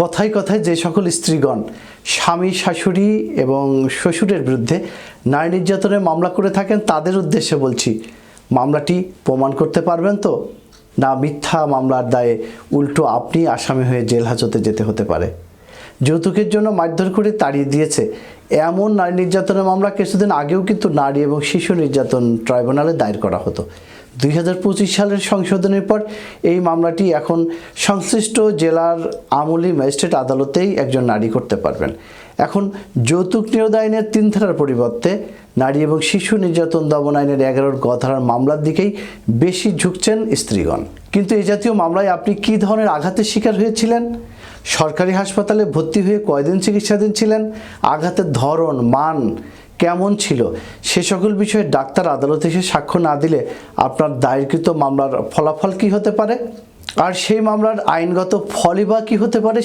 কথায় কথায় যে সকল স্ত্রীগণ, স্বামী, শাশুড়ি এবং শ্বশুরের বিরুদ্ধে নারী নির্যাতনের মামলা করে থাকেন, তাদের উদ্দেশ্যে বলছি, মামলাটি প্রমাণ করতে পারবেন তো? না মিথ্যা মামলার দায়ে উল্টো আপনি আসামি হয়ে জেল হাজতে যেতে হতে পারে। যৌতুকের জন্য মারধর করে তাড়িয়ে দিয়েছে এমন নারী নির্যাতনের মামলা কিছুদিন আগেও কিন্তু নারী এবং শিশু নির্যাতন ট্রাইব্যুনালে দায়ের করা হতো। দুই হাজার পঁচিশ সালের সংশোধনের পর এই মামলাটি এখন সংশ্লিষ্ট জেলার আমলি ম্যাজিস্ট্রেট আদালতেই একজন নারী করতে পারবেন। এখন যৌতুক নিরোধ আইনের তিন ধারার পরিবর্তে নারী এবং শিশু নির্যাতন দমন আইনের এগারোর গ ধারার মামলার দিকেই বেশি ঝুঁকছেন স্ত্রীগণ। কিন্তু এই জাতীয় মামলায় আপনি কী ধরনের আঘাতের শিকার হয়েছিলেন? সরকারি হাসপাতালে ভর্তি হয়ে কয়দিন চিকিৎসাধীন ছিলেন? আঘাতের ধরন, মান কেমন ছিল? সে সকল বিষয়ে ডাক্তার আদালতে এসে সাক্ষ্য না দিলে আপনার দায়েরকৃত মামলার ফলাফল কি হতে পারে? আর সেই মামলার আইনগত ফলই বা কী হতে পারে?